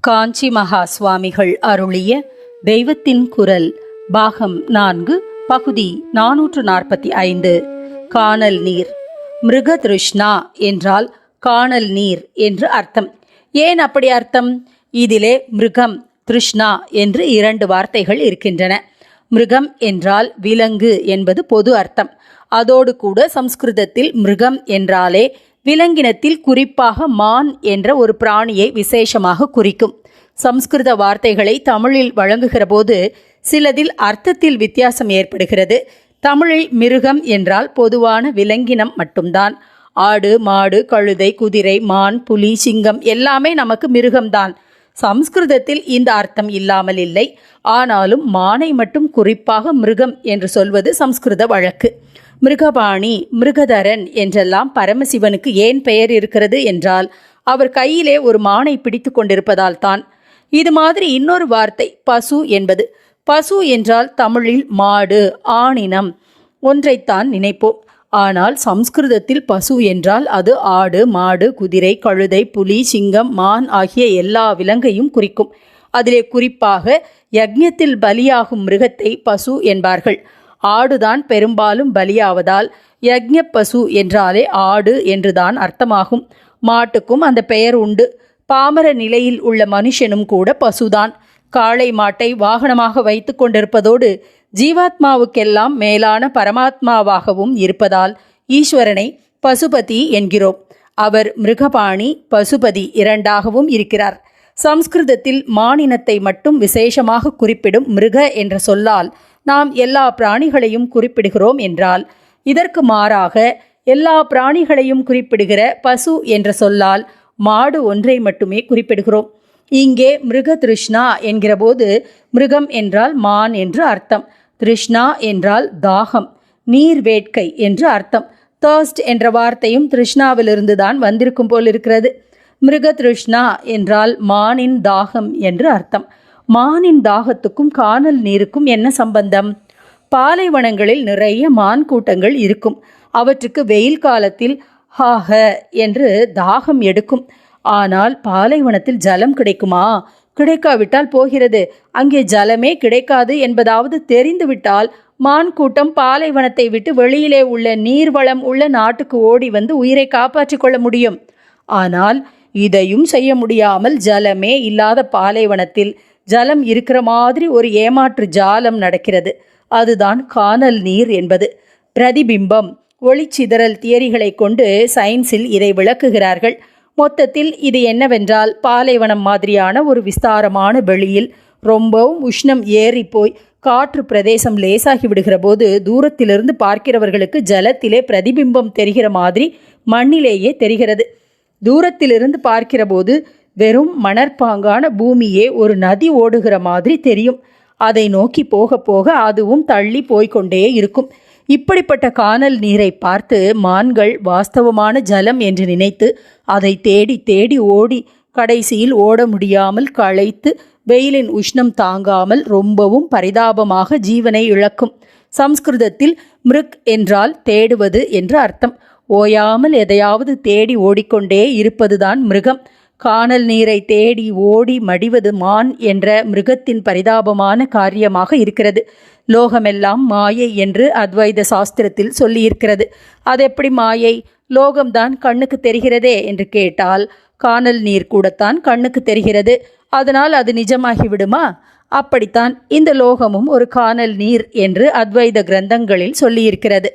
காஞ்சி மகா சுவாமிகள் அருளிய தெய்வத்தின் குரல் பாகம் நான்கு பகுதி நானூற்று நாற்பத்தி ஐந்து. காணல் நீர். மிருகதிருஷ்ணா என்றால் காணல் நீர் என்று அர்த்தம். ஏன் அப்படி அர்த்தம்? இதிலே மிருகம் திருஷ்ணா என்று இரண்டு வார்த்தைகள் இருக்கின்றன. மிருகம் என்றால் விலங்கு என்பது பொது அர்த்தம். அதோடு கூட சம்ஸ்கிருதத்தில் மிருகம் என்றாலே விலங்கினத்தில் குறிப்பாக மான் என்ற ஒரு பிராணியை விசேஷமாக குறிக்கும். சம்ஸ்கிருத வார்த்தைகளை தமிழில் வழங்குகிற போது சிலதில் அர்த்தத்தில் வித்தியாசம் ஏற்படுகிறது. தமிழில் மிருகம் என்றால் பொதுவான விலங்கினம் மட்டும்தான். ஆடு மாடு கழுதை குதிரை மான் புலி சிங்கம் எல்லாமே நமக்கு மிருகம்தான். சம்ஸ்கிருதத்தில் இந்த அர்த்தம் இல்லாமல் இல்லை. ஆனாலும் மானை மட்டும் குறிப்பாக மிருகம் என்று சொல்வது சம்ஸ்கிருத வழக்கு. மிருகபாணி மிருகதரன் என்றெல்லாம் பரமசிவனுக்கு ஏன் பெயர் இருக்கிறது என்றால் அவர் கையிலே ஒரு மானை பிடித்து கொண்டிருப்பதால் தான். இது மாதிரி இன்னொரு வார்த்தை பசு என்பது. பசு என்றால் தமிழில் மாடு ஆணினம். ஒன்றைத்தான் நினைப்போம். ஆனால் சம்ஸ்கிருதத்தில் பசு என்றால் அது ஆடு மாடு குதிரை கழுதை புலி சிங்கம் மான் ஆகிய எல்லா விலங்கையும் குறிக்கும். அதிலே குறிப்பாக யக்ஞத்தில் பலியாகும் மிருகத்தை பசு என்பார்கள். ஆடுதான் பெரும்பாலும் பலியாவதால் யக்ஞ பசு என்றாலே ஆடு என்றுதான் அர்த்தமாகும். மாட்டுக்கும் அந்த பெயர் உண்டு. பாமர நிலையில் உள்ள மனுஷனும் கூட பசுதான். காளை மாட்டை வாகனமாக வைத்து கொண்டிருப்பதோடு ஜீவாத்மாவுக்கெல்லாம் மேலான பரமாத்மாவாகவும் இருப்பதால் ஈஸ்வரனை பசுபதி என்கிறோம். அவர் மிருகபாணி பசுபதி இரண்டாகவும் இருக்கிறார். சம்ஸ்கிருதத்தில் மானினத்தை மட்டும் விசேஷமாக குறிப்பிடும் மிருக என்ற சொல்லால் நாம் எல்லா பிராணிகளையும் குறிப்பிடுகிறோம் என்றால் இதற்கு மாறாக எல்லா பிராணிகளையும் குறிப்பிடுகிற பசு என்ற சொல்லால் மாடு ஒன்றை மட்டுமே குறிப்பிடுகிறோம். இங்கே மிருக திருஷ்ணா என்கிறபோது மிருகம் என்றால் மான் என்று அர்த்தம். திருஷ்ணா என்றால் தாகம் நீர் வேட்கை என்று அர்த்தம். தர்ஸ்ட் என்ற வார்த்தையும் திருஷ்ணாவிலிருந்து தான் வந்திருக்கும் போல் இருக்கிறது. மிருக திருஷ்ணா என்றால் மானின் தாகம் என்று அர்த்தம். மானின் தாகத்துக்கும் காணல் நீருக்கும் என்ன சம்பந்தம்? பாலைவனங்களில் நிறைய மான் கூட்டங்கள் இருக்கும். அவற்றுக்கு வெயில் காலத்தில் ஹாஹ என்று தாகம் எடுக்கும். ஆனால் பாலைவனத்தில் ஜலம் கிடைக்குமா? கிடைக்காவிட்டால் போகிறது. அங்கே ஜலமே கிடைக்காது என்பதாவது தெரிந்துவிட்டால் மான் கூட்டம் பாலைவனத்தை விட்டு வெளியிலே உள்ள நீர்வளம் உள்ள நாட்டுக்கு ஓடி வந்து உயிரை காப்பாற்றிக் கொள்ள முடியும். ஆனால் இதையும் செய்ய முடியாமல் ஜலமே இல்லாத பாலைவனத்தில் ஜலம் இருக்கிற மாதிரி ஒரு ஏமாற்று ஜாலம் நடக்கிறது. அதுதான் காணல் நீர் என்பது. பிரதிபிம்பம். ஒளிச்சிதறல் தியரிகளை கொண்டு சயின்ஸில் இதை விளக்குகிறார்கள். மொத்தத்தில் இது என்னவென்றால் பாலைவனம் மாதிரியான ஒரு விஸ்தாரமான வெளியில் ரொம்பவும் உஷ்ணம் ஏறி போய் காற்று பிரதேசம் லேசாகி விடுகிற போது தூரத்திலிருந்து பார்க்கிறவர்களுக்கு ஜலத்திலே பிரதிபிம்பம் தெரிகிற மாதிரி மண்ணிலேயே தெரிகிறது. தூரத்திலிருந்து பார்க்கிறபோது வெறும் மணற்பாங்கான பூமியே ஒரு நதி ஓடுகிற மாதிரி தெரியும். அதை நோக்கி போக போக அதுவும் தள்ளி போய்க்கொண்டே இருக்கும். இப்படிப்பட்ட காணல் நீரை பார்த்து மான்கள் வாஸ்தவமான ஜலம் என்று நினைத்து அதை தேடி தேடி ஓடி கடைசியில் ஓட முடியாமல் களைத்து வெயிலின் உஷ்ணம் தாங்காமல் ரொம்பவும் பரிதாபமாக ஜீவனை இழக்கும். சம்ஸ்கிருதத்தில் மிருக் என்றால் தேடுவது என்று அர்த்தம். ஓயாமல் எதையாவது தேடி ஓடிக்கொண்டே இருப்பதுதான் மிருகம். காணல் நீரை தேடி ஓடி மடிவது மான் என்ற மிருகத்தின் பரிதாபமான காரியமாக இருக்கிறது. லோகமெல்லாம் மாயை என்று அத்வைத சாஸ்திரத்தில் சொல்லியிருக்கிறது. அது எப்படி மாயை? லோகம்தான் கண்ணுக்கு தெரிகிறதே என்று கேட்டால் காணல் நீர் கூடத்தான் கண்ணுக்கு தெரிகிறது. அதனால் அது நிஜமாகி விடுமா அப்படித்தான் இந்த லோகமும் ஒரு காணல் நீர் என்று அத்வைத கிரந்தங்களில் சொல்லியிருக்கிறது.